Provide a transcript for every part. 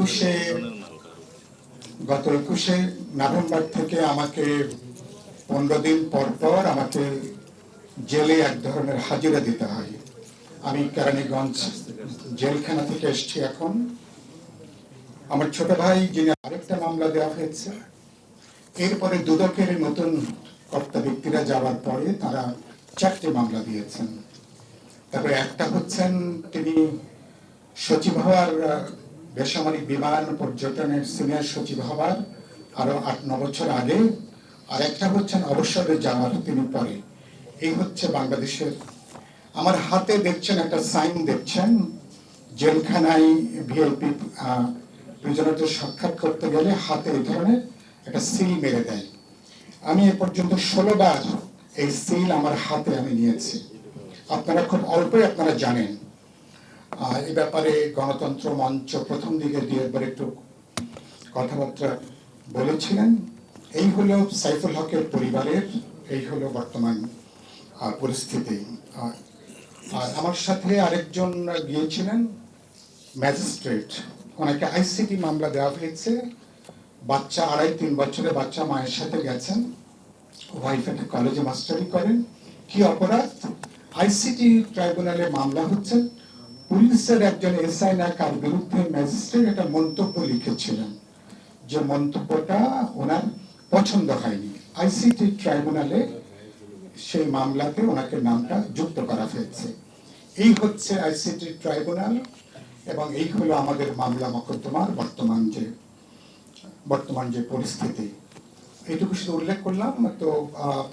একুশে গত একুশে নভেম্বর থেকে আমাকে পনেরো দিন পর পর আমাকে জেলে এক ধরনের হাজিরা দিতে হয়। আমি কেরানীগঞ্জ জেলখানা থেকে এসেছি এখন। আমার ছোট ভাই, যিনি আরেকটা মামলা দেওয়া হয়েছে, এরপরে দুদকের নতুন কর্তা ব্যক্তিরা যাওয়ার পরে তারা চারটি মামলা দিয়েছেন। তারপরে একটা হচ্ছেন তিনি সচিব হওয়ার বেসামরিক বিমান পর্যটনের সিনিয়র সচিব হওয়ার আরও আট, ন বছর আগে আর একটা হচ্ছেন অবসরে যাওয়ার তিনি পরে। এই হচ্ছে বাংলাদেশের। আমার হাতে দেখছেন একটা সাইন দেখছেন, জেলখানায় ভিআইপি প্রিজনারদের সাক্ষাৎ করতে গেলে হাতে এই ধরনের একটা সিল মেরে দেয়। আমি এ পর্যন্ত ষোলো বার এই সিল আমার হাতে আমি নিয়েছি। আপনারা খুব অল্পই আপনারা জানেন। এ ব্যাপারে গণতন্ত্র মঞ্চ প্রথম দিকে দিয়ে একবার একটু কথাবার্তা বলেছিলেন। এই হলো সাইফুল হকের পরিবারের, এই হলো বর্তমান পরিস্থিতি। আর আমার সাথে আরেকজন গিয়েছিলেন, ম্যাজিস্ট্রেট। ওনাকে আইসিটি মামলা দেওয়া হয়েছে। বাচ্চা, আড়াই তিন বছরের বাচ্চা মায়ের সাথে গেছেন। ওয়াইফ একটা কলেজে মাস্টারি করেন। কি অপরাধ? আইসিটি ট্রাইব্যুনালে মামলা হচ্ছে। পুলিশের একজন এসআই নাকার বিরুদ্ধে ম্যাজিস্ট্রেট একটা মন্তব্য লিখেছিলেন যে মন্তব্যটা ওনার পছন্দ হয়নি। আইসিটি ট্রাইব্যুনালে সেই মামলাতে ওনাকে নামটা যুক্ত করা হয়েছে। এই হচ্ছে আইসিটি ট্রাইব্যুনাল এবং এই হলো আমাদের মামলা মকদ্দমার বর্তমান যে বর্তমান যে পরিস্থিতি। এইটুকু শুধু উল্লেখ করলাম, তো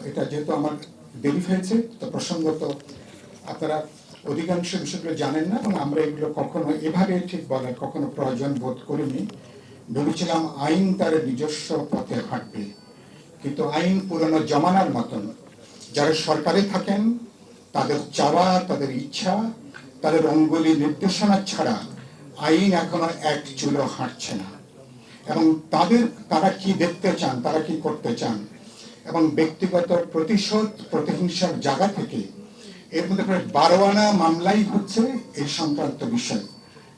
এটা যেহেতু আমার দেরি হয়েছে, তো প্রসঙ্গত আপনারা অধিকাংশ বিষয়গুলো জানেন না, এবং আমরা এগুলো কখনো এভাবে ঠিক বলার, কখনো প্রয়োজন বোধ করিনি। ভেবেছিলাম আইন তার নিজস্ব পথে হাঁটবে। কিন্তু আইন পুরনো জমানার মতন, যারা সরকারে থাকেন, তাদের চাওয়া, তাদের ইচ্ছা, তাদের অঙ্গুলি নির্দেশনা ছাড়া আইন এখনও এক চুলো হাঁটছে না। এবং তাদের, তারা কি দেখতে চান, তারা কি করতে চান, এবং ব্যক্তিগত প্রতিশোধ, প্রতিহিংসার জায়গা থেকে এর মধ্যে প্রায় বারো আনা মামলাই হচ্ছে এই সংক্রান্ত বিষয়।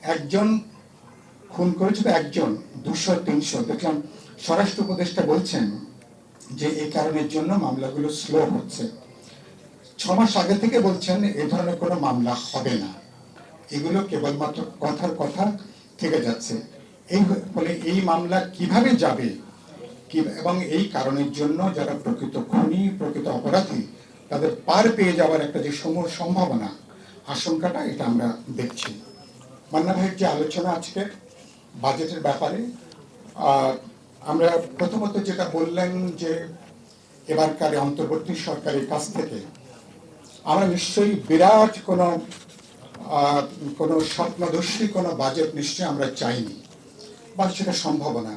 একজন খুন করেছিল একজন, দুশো, তিনশো। দেখলাম স্বরাষ্ট্র উপদেষ্টা বলছেন যে এই কারণের জন্য মামলাগুলো স্লো হচ্ছে। ছ মাস আগে থেকে বলছেন এ ধরনের কোনো মামলা হবে না। এগুলো কেবলমাত্র কথার কথা থেকে যাচ্ছে। এই ফলে এই মামলা কীভাবে যাবে? এবং এই কারণের জন্য যারা প্রকৃত খুনি, প্রকৃত অপরাধী তাদের পার পেয়ে যাওয়ার একটা যে সমূল সম্ভাবনা, আশঙ্কাটা এটা আমরা দেখছি। মান্না ভাইয়ের যে আলোচনা আজকে বাজেটের ব্যাপারে আমরা প্রথমত যেটা বললেন যে এবারকার অন্তর্বর্তী সরকারের কাছ থেকে, আমরা নিশ্চয়ই বিরাট কোনো কোনো স্বপ্নদর্শী, কোনো বাজেট নিশ্চয়ই আমরা চাইনি, বা সেটা সম্ভাবনা।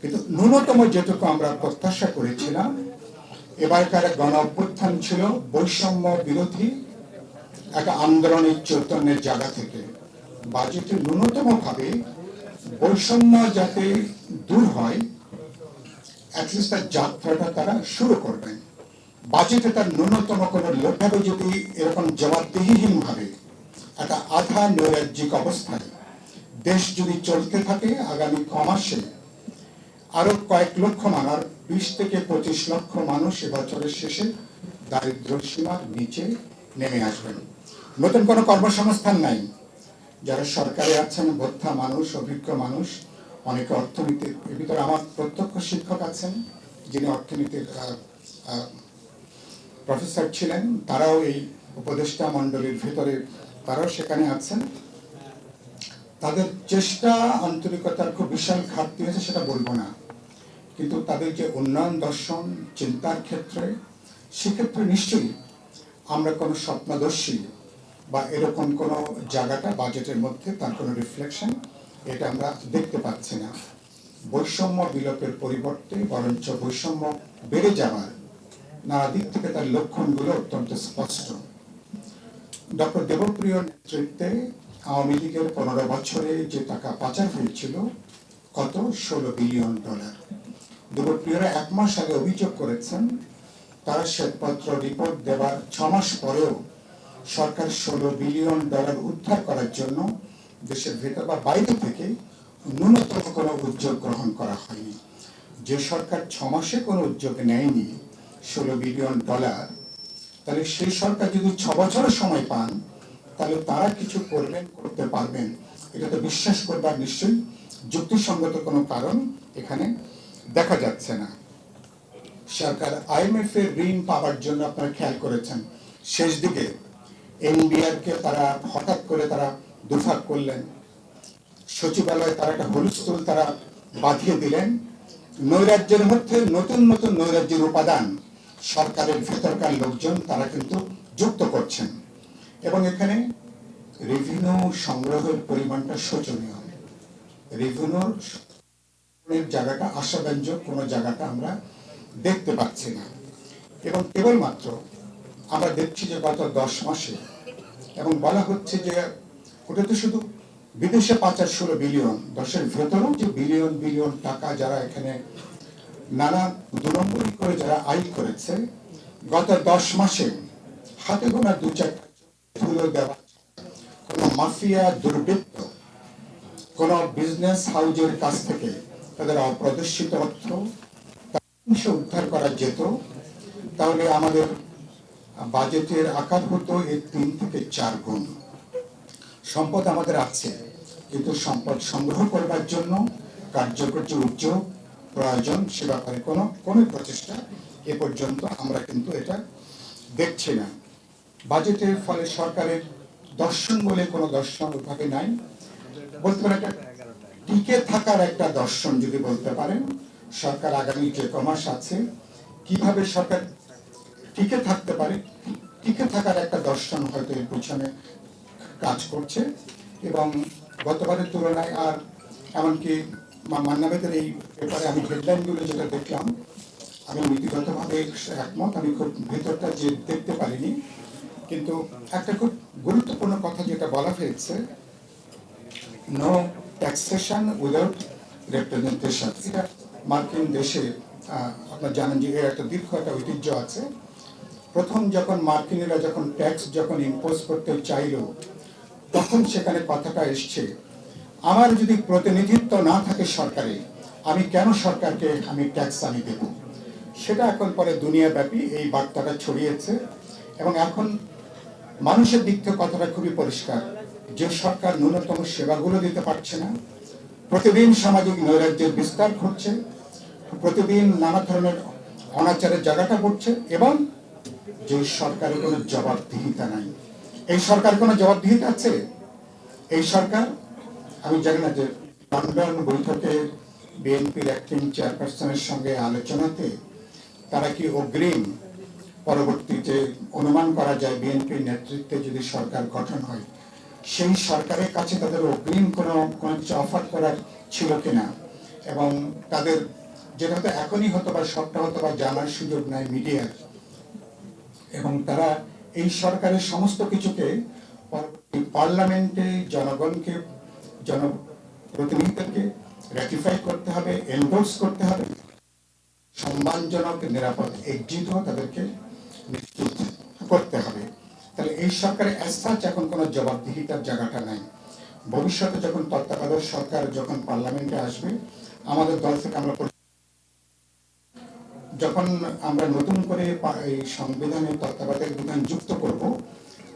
কিন্তু ন্যূনতম যেটুকু আমরা প্রত্যাশা করেছিলাম এবারকার গণ অভ্যুত্থান ছিল বৈষম্য বিরোধী একটা আন্দোলনের চৈতন্যের জায়গা থেকে। বাজেটে ন্যূনতম ভাবে বৈষম্য যাতে দূর হয় যাত্রাটা তারা শুরু করবেন বাজেটে তার ন্যূনতম কোনো লক্ষ্যভাবে যদি এরকম জবাবদিহিহীন ভাবে একটা আধা নৈরাজ্যিক অবস্থায় দেশ যদি চলতে থাকে, আগামী ক মাসে আরও কয়েক লক্ষ মানুষ বিশ থেকে পঁচিশ লক্ষ মানুষ এবছরের শেষে দারিদ্র সীমার নিচে নেমে আসবেন। নতুন কোনো কর্মসংস্থান নাই। যারা সরকারে আছেন ভোক্তা মানুষ, অভিজ্ঞ মানুষ, অনেকে অর্থনীতির ভিতরে আমার প্রত্যক্ষ শিক্ষক আছেন, যিনি অর্থনীতির প্রফেসর ছিলেন, তারাও এই উপদেষ্টা মণ্ডলীর ভিতরে, তারাও সেখানে আছেন। তাদের চেষ্টা আন্তরিকতার খুব বিশাল ঘাটতি হয়েছে, সেটা বলব না। কিন্তু তাদের যে উন্নয়ন, দর্শন, চিন্তার ক্ষেত্রে, সেক্ষেত্রে নিশ্চয়ই আমরা কোনো স্বপ্নদর্শী বা এরকম কোনো জায়গাটা বাজেটের মধ্যে তার কোনো রিফ্লেকশন এটা আমরা দেখতে পাচ্ছি না। বৈষম্য বিলোপের পরিবর্তে বরঞ্চ বৈষম্য বেড়ে যাওয়ার নানা দিক থেকে তার লক্ষণগুলো অত্যন্ত স্পষ্ট। ডক্টর দেবপ্রিয় নেতৃত্বে আওয়ামী লীগের পনেরো বছরে যে টাকা পাচার হয়েছিল, কত? ষোলো বিলিয়ন ডলার। দেবপ্রিয়রা এক মাস আগে অভিযোগ করেছেন, তারা শ্বেতপত্র রিপোর্ট দেওয়ার ছ মাস পরেও সরকার ষোলো বিলিয়ন ডলার উদ্ধার করার জন্য দেশের ভেতর বা বাইরে থেকে ন্যূনতম কোনো উদ্যোগ গ্রহণ করা হয়নি। যে সরকার ছ মাসে কোনো উদ্যোগ নেয়নি ষোলো বিলিয়ন ডলার, তাহলে সেই সরকার যদি ছ বছরের সময় পান, তাহলে তারা কিছু করবেন, করতে পারবেন। এটা তো বিশ্বাস করবার নিশ্চয়ই যুক্তিসঙ্গত কোনো কারণ এখানে দেখা যাচ্ছে না। সরকার আইএমএফ এর ঋণ পাওয়ার জন্য আপনারা খেয়াল করেছেন। শেষ দিকে এনবিআর-কে তারা হঠাৎ করে তারা দুফাক করলেন। সচিবালয়ে তারা একটা হুলস্থুল তারা বাঁধিয়ে দিলেন। নৈরাজ্যের মধ্যে নতুন নতুন নৈরাজ্যের উপাদান সরকারের ভেতরকার লোকজন তারা কিন্তু যুক্ত করছেন। এবং এখানে রেভিনিউ সংগ্রহের পরিমাণটা শোচনীয়। রেভিনিউর জায়গাটা আশাব্যঞ্জক, কোনো জায়গাটা আমরা দেখতে পাচ্ছি না। এবং কেবলমাত্র আমরা দেখছি যে গত দশ মাসে এবং বলা হচ্ছে যে ওটা তো শুধু বিদেশে পাচার ষোলো বিলিয়ন, দশের ভেতরেও যে বিলিয়ন বিলিয়ন টাকা যারা এখানে নানা দু নম্বরই করে যারা আয় করেছে, গত দশ মাসে হাতে গোনা দু চারটা দেওয়া কোনো মাফিয়া দুর্বৃত্ত, কোনো বিজনেস হাউজের কাছ থেকে তাদের অপ্রদর্শিত অর্থ উদ্ধার করা যেত। তাহলে আমাদের বাজেটের আকার হতো এর তিন থেকে চার গুণ। সম্পদ আমাদের আছে, কিন্তু সম্পদ সংগ্রহ করবার জন্য কার্যকর যে উদ্যোগ, প্রয়োজন, সে ব্যাপারে কোনো কোনো প্রচেষ্টা এ পর্যন্ত আমরা কিন্তু এটা দেখছি না। বাজেটের ফলে সরকারের দর্শন বলে কোনো দর্শন ওভাবে নাই। বলতে পারেন একটা টিকে থাকার একটা দর্শন যদি বলতে পারেন, সরকার আগামী যে কমাস আছে, কীভাবে সরকার টিকে থাকতে পারে, টিকে থাকার একটা দর্শন হয়তো এর পিছনে কাজ করছে। এবং গতবারের তুলনায় আর এমনকি মান্নাবেদের এই পেপারে আমি হেডলাইনগুলো যেটা দেখলাম, আমি নীতিগতভাবে একমত, আমি খুব ভেতরটা যে দেখতে পারিনি। কিন্তু একটা খুব গুরুত্বপূর্ণ কথা যেটা বলা হয়েছে নো ট্যাক্সেশন উইদাউট রেপ্রেজেন্টেশন এটা মার্কিন দেশে আপনারা জানেন যে এর একটা দীর্ঘ একটা ঐতিহ্য আছে। প্রথম যখন মার্কিনীরা যখন ট্যাক্স যখন ইম্পোজ করতে চাইলো, তখন সেখানে কথাটা এসছে, আমার যদি প্রতিনিধিত্ব না থাকে সরকারে, আমি কেন সরকারকে আমি ট্যাক্স আমি দেব? সেটা এখন পরে দুনিয়াব্যাপী এই বার্তাটা ছড়িয়েছে এবং এখন মানুষের দিক থেকে কথাটা খুবই পরিষ্কার। যে সরকার ন্যূনতম সেবাগুলো দিতে পারছে না, প্রতিদিন সামাজিক নৈরাজ্যের বিস্তার ঘটছে, প্রতিদিন নানা ধরনের অনাচারের জায়গাটা পড়ছে এবং যে সরকারের কোনো জবাবদিহিতা নাই। এই সরকার কোনো জবাবদিহিতা আছে? এই সরকার, আমি জানি না যে লন্ডন বৈঠকে বিএনপির অ্যাক্টিং চেয়ারপারসনের সঙ্গে আলোচনাতে তারা কি অগ্রিম পরবর্তীতে অনুমান করা যায় বিএনপির নেতৃত্বে যদি সরকার গঠন হয় সেই সরকারের কাছে তাদের অগ্রিম কোনো কোনো কিছু অফার করার ছিল কিনা? এবং তাদের যেটা হয়তো এখনই হতো বা সবটা হতো বা জানার সুযোগ নাই মিডিয়ার এবং তারা এই সরকারের সমস্ত কিছুকে পার্লামেন্টে জনগণকে জনপ্রতিনিধিদেরকে র্যাটিফাই করতে হবে এন্ডোর্স করতে হবে, সম্মানজনক, নিরাপদ এক্সিট তাদেরকে নিশ্চিত করতে হবে। তাহলে এই সরকারের অ্যাসাচ এখন কোনো জবাবদিহিতার জায়গাটা নাই, ভবিষ্যতে যখন তত্ত্বাবধায়ক সরকার যখন পার্লামেন্টে আসবে, আমাদের দল থেকে আমরা যখন আমরা নতুন করে এই সংবিধানে তত্ত্বাবধায়ক বিধান যুক্ত করব,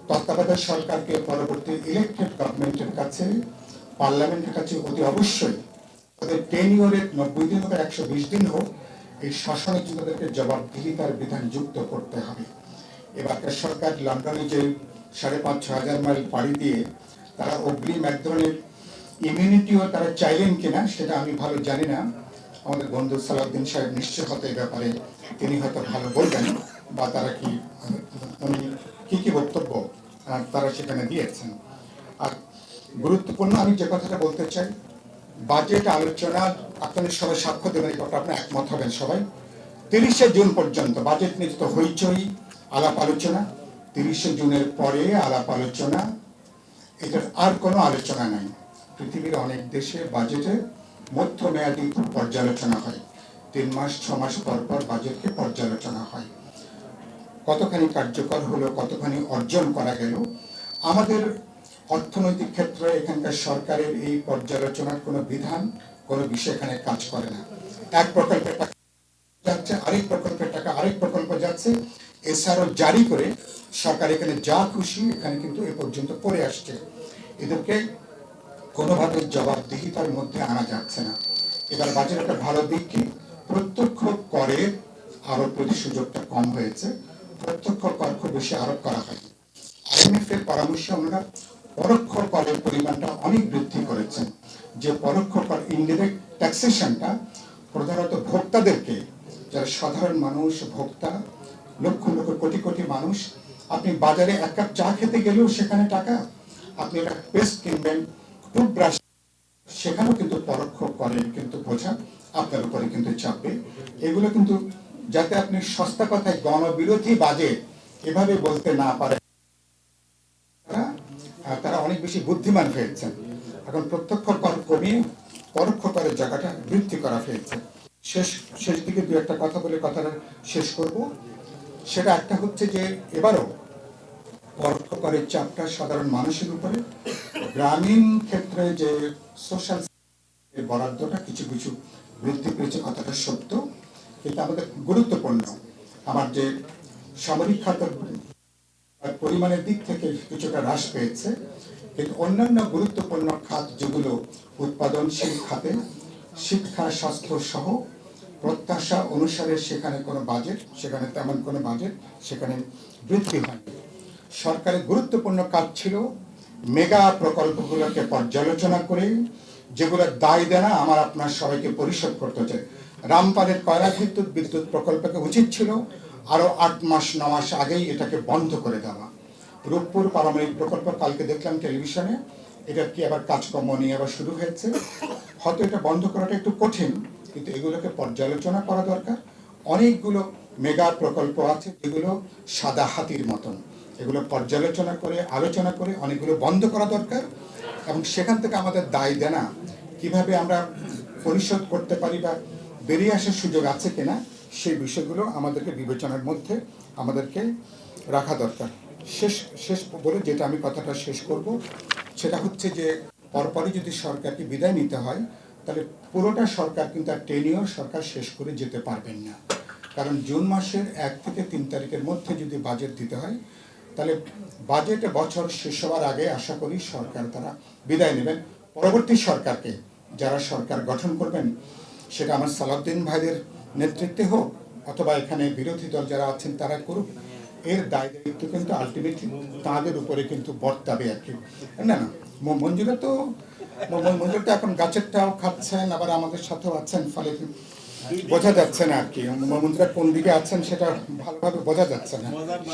তত্ত্বাবধায়ক সরকারকে পরবর্তী ইলেকটেড গভর্নমেন্টের কাছে, পার্লামেন্টের কাছে অতি অবশ্যই তাদের টেন ইয়ারের নব্বই দিন হোক একশো বিশ দিন হোক, এই শাসনের জন্য তাদেরকে জবাবদিহিতার বিধান যুক্ত করতে হবে। এবারকার সরকার লন্ডনে যে সাড়ে পাঁচ, ছ হাজার মাইল পাড়ি দিয়ে তারা অগ্রিম এক ধরনের ইমিউনিটিও তারা চাইলেন কিনা সেটা আমি ভালো জানি না। আমাদের বন্ধু সালাউদ্দিন সাহেব নিশ্চয় এই ব্যাপারে। তিনি হয়তো ভালো বলবেন বা তারা কি, উনি কি কি বক্তব্য তারা সেখানে দিয়েছেন। আর গুরুত্বপূর্ণ আমি যে কথাটা বলতে চাই, বাজেট আলোচনা, আপনাদের সবাই সাক্ষ্য দেবেন আপনার একমত হবেন সবাই। তিরিশে জুন পর্যন্ত বাজেট নিয়ে তো হইচই। আলাপ আলোচনা, তিরিশে জুনের পরে আলাপ আলোচনা, এটার আর কোনো আলোচনা নাই। পৃথিবীর অনেক দেশে বাজেটে মধ্যমেয়াদী পর্যালোচনা হয়। তিন মাস, ছ মাস পর পর বাজেটকে পর্যালোচনা হয়। কতখানি কার্যকর হলো, কতখানি অর্জন করা গেল, আমাদের অর্থনৈতিক ক্ষেত্রে এখানকার সরকারের এই পর্যালোচনার কোনো বিধান, কোনো বিষয় এখানে কাজ করে না। এক প্রকল্পের টাকা যাচ্ছে, আরেক প্রকল্পের টাকা, আরেক প্রকল্প যাচ্ছে এছাড়াও জারি করে সরকার এখানে যা খুশি এখানে কিন্তু এ পর্যন্ত করে আসছে। এদেরকে কোনোভাবে জবাবদিহিতার মধ্যে আনা যাচ্ছে না। এবার বাজার একটা ভালো দিক কি? প্রত্যক্ষ করে আরোপের সুযোগটা কম হয়েছে, প্রত্যক্ষ কর খুব বেশি আরোপ করা হয় আইএমএফ এর পরামর্শে আমরা পরোক্ষ করের পরিমাণটা অনেক বৃদ্ধি করেছেন। যে পরোক্ষ কর ইনডিরেক্ট ট্যাক্সেশনটা প্রধানত ভোক্তাদেরকে, যারা সাধারণ মানুষ, ভোক্তা লক্ষ লক্ষ কোটি কোটি মানুষ, আপনি বাজারে এক কাপ চা খেতে গেলেও সেখানে টাকা, আপনি একটা পেস্ট কিনবেন, টুথব্রাশ, সেখানেও কিন্তু পরোক্ষ করের কিন্তু বোঝা আপনার উপরে কিন্তু চাপবে এগুলো কিন্তু যাতে আপনি সস্তা কথায় গণবিরোধী বাজে এভাবে বলতে না পারে তারা অনেক বেশি বুদ্ধিমান হয়েছেন। এখন প্রত্যক্ষ কর কমিয়ে পরোক্ষ করের জায়গাটা বৃদ্ধি করা হয়েছে। শেষ শেষ দিকে দু একটা কথা বলে কথাটা শেষ করব। সেটা একটা হচ্ছে যে এবারও পরোক্ষ করের চাপটা সাধারণ মানুষের উপরে। গ্রামীণ ক্ষেত্রে যে সোশ্যাল বরাদ্দটা কিছু কিছু বৃদ্ধি পেয়েছে কথাটা সত্য, কিন্তু আমাদের গুরুত্বপূর্ণ। আমার যে সামরিক খাতের পরিমাণের দিক থেকে কিছুটা হ্রাস পেয়েছে, কিন্তু অন্যান্য গুরুত্বপূর্ণ খাত যেগুলো উৎপাদনশীল খাতে, শিক্ষা, স্বাস্থ্য সহ প্রত্যাশা অনুসারে সেখানে কোনো বাজেট সেখানে তেমন কোনো বাজেট সেখানে বৃদ্ধি হয়নি। সরকারের গুরুত্বপূর্ণ কাজ ছিল মেগা প্রকল্পগুলোকে পর্যালোচনা করে, যেগুলো দায় দেনা আমার আপনার সবাইকে পরিশোধ করতে চাই। রামপালের কয়লা বিদ্যুৎ বিদ্যুৎ প্রকল্পকে উচিত ছিল আরও আট মাস, ন মাস আগেই এটাকে বন্ধ করে দেওয়া। রূপপুর পারমাণবিক প্রকল্প কালকে দেখলাম টেলিভিশনে এটার কি আবার কাজকর্ম নিয়ে আবার শুরু হয়েছে? হয়তো এটা বন্ধ করাটা একটু কঠিন কিন্তু এগুলোকে পর্যালোচনা করা দরকার। অনেকগুলো মেগা প্রকল্প আছে, যেগুলো সাদা হাতির মতন। এগুলো পর্যালোচনা করে, আলোচনা করে অনেকগুলো বন্ধ করা দরকার এবং সেখান থেকে আমাদের দায় দেনা কীভাবে আমরা পরিশোধ করতে পারি বা বেরিয়ে আসার সুযোগ আছে কিনা, সেই বিষয়গুলো আমাদেরকে বিবেচনার মধ্যে আমাদেরকে রাখা দরকার। শেষ শেষ বলে যেটা আমি কথাটা শেষ করব, সেটা হচ্ছে যে পরপরই যদি সরকারকে বিদায় নিতে হয় তাহলে পুরোটা সরকার কিন্তু আর টেনিয়র সরকার শেষ করে যেতে পারবেন না। কারণ জুন মাসের এক থেকে তিন তারিখের মধ্যে যদি বাজেট দিতে হয়, তাহলে বাজেট বছর শেষ হওয়ার আগে আশা করি সরকার তারা বিদায় নেবেন। পরবর্তী সরকারকে যারা সরকার গঠন করবেন, সেটা আমার সালাউদ্দিন ভাইদের নেতৃত্বে হোক অথবা এখানে বিরোধী দল যারা আছেন, তারা করুক। এর দায় দায়িত্ব কিন্তু আলটিমেটলি তাদের উপরে কিন্তু বর্তাবে আর কি। না না মঞ্জুরা তো ম- ম- তো এখন গাছেরটাও খাচ্ছেন, আবার আমাদের সাথেও আছেন, ফলে বোঝা যাচ্ছে না আর কি। মঞ্জুরা কোন দিকে আছেন সেটা ভালোভাবে বোঝা যাচ্ছে না।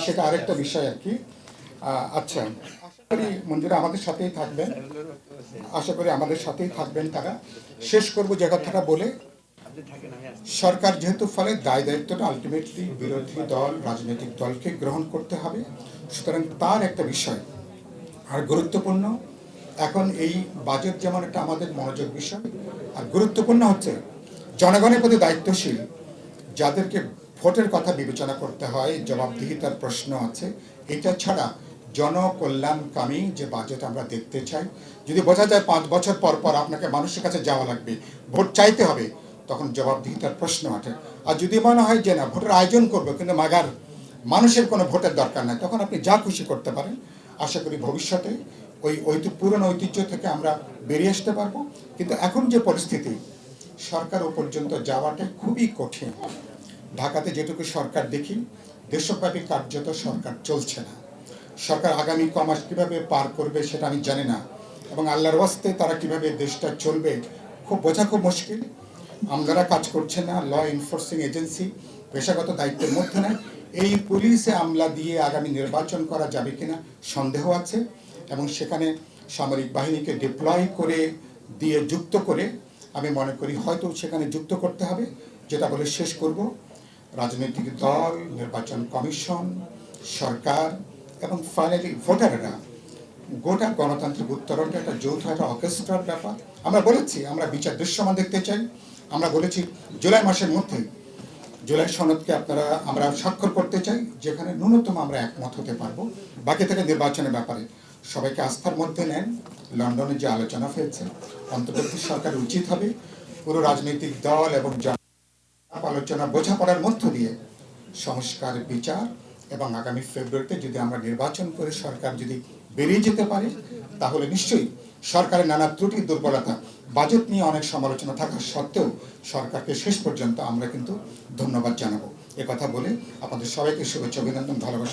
সেটা আরেকটা বিষয় আর কি। আচ্ছা আশা করি মঞ্জুরা আমাদের সাথেই থাকবেন। আশা করি আমাদের সাথেই থাকবেন তারা। শেষ করব যে কথাটা বলে। সরকার যেহেতু ফলে দায় দায়িত্বটা আলটিমেটলি বিরোধী দল, রাজনৈতিক দলকে গ্রহণ করতে হবে, সুতরাং তার একটা বিষয়, আর গুরুত্বপূর্ণ, এখন এই বাজেট যেমন একটা আমাদের মনোযোগ বিষয়, আর গুরুত্বপূর্ণ হচ্ছে, জনগণের প্রতি দায়িত্বশীল, যাদেরকে ভোটের কথা বিবেচনা করতে হয়, জবাবদিহিতার প্রশ্ন আছে, এটা ছাড়া জনকল্যাণকামী যে বাজেট আমরা দেখতে চাই, যদি বোঝা যায় পাঁচ বছর পর পর আপনাকে মানুষের কাছে যাওয়া লাগবে, ভোট চাইতে হবে তখন জবাবদিহিতার প্রশ্ন ওঠে। আর যদি মনে হয় যে না, ভোটের আয়োজন করব, কিন্তু মাগার মানুষের কোনো ভোটের দরকার নাই, তখন আপনি যা খুশি করতে পারেন। আশা করি ভবিষ্যতে ওই ঐতি পুরনো ঐতিহ্য থেকে আমরা বেরিয়ে আসতে পারব। কিন্তু এখন যে পরিস্থিতি, সরকার ও পর্যন্ত যাওয়াটা খুবই কঠিন। ঢাকাতে যেটুকু সরকার দেখি, দেশব্যাপী কার্যত সরকার চলছে না। সরকার আগামী কমাস কীভাবে পার করবে সেটা আমি জানি না। এবং আল্লাহর ওয়াস্তে তারা কীভাবে দেশটা চলবে, খুব বোঝা খুব মুশকিল। আমলারা কাজ করছে না ল এনফোর্সিং এজেন্সি পেশাগত দায়িত্বের মধ্যে নেয় এই পুলিশে আমলা দিয়ে আগামী নির্বাচন করা যাবে কিনা সন্দেহ আছে এবং সেখানে সামরিক বাহিনীকে ডিপ্লয় করে দিয়ে যুক্ত করে আমি মনে করি হয়তো সেখানে যুক্ত করতে হবে, যেটা বলে শেষ করব। রাজনৈতিক দল, নির্বাচন কমিশন, সরকার এবং ফাইনালি ভোটাররা। গোটা গণতান্ত্রিক উত্তরণটা একটা যৌথ একটা অর্কেস্ট্রার ব্যাপার। আমরা বলেছি, আমরা বিচার দৃশ্যমান দেখতে চাই। আমরা বলেছি, জুলাই মাসের মধ্যে, জুলাই সনদকে আপনারা, আমরা স্বাক্ষর করতে চাই, যেখানে ন্যূনতম আমরা একমত হতে পারব। বাকি থেকে নির্বাচনের ব্যাপারে সবাইকে আস্থার মধ্যে নেন। লন্ডনে যে আলোচনা হয়েছে, অন্তর্বর্তী সরকার উচিত হবে পুরো রাজনৈতিক দল এবং আলোচনা বোঝাপড়ার মধ্য দিয়ে সংস্কার, বিচার এবং আগামী ফেব্রুয়ারিতে যদি আমরা নির্বাচন করে সরকার যদি বেরিয়ে যেতে পারে, তাহলে নিশ্চয়ই সরকারের নানা ত্রুটি দুর্বলতা বাজেট নিয়ে অনেক সমালোচনা থাকা সত্ত্বেও সরকারকে শেষ পর্যন্ত আমরা কিন্তু ধন্যবাদ জানাব। কথা বলে আপনাদের সবাইকে শুভেচ্ছা, অভিনন্দন, ভালোবাসা।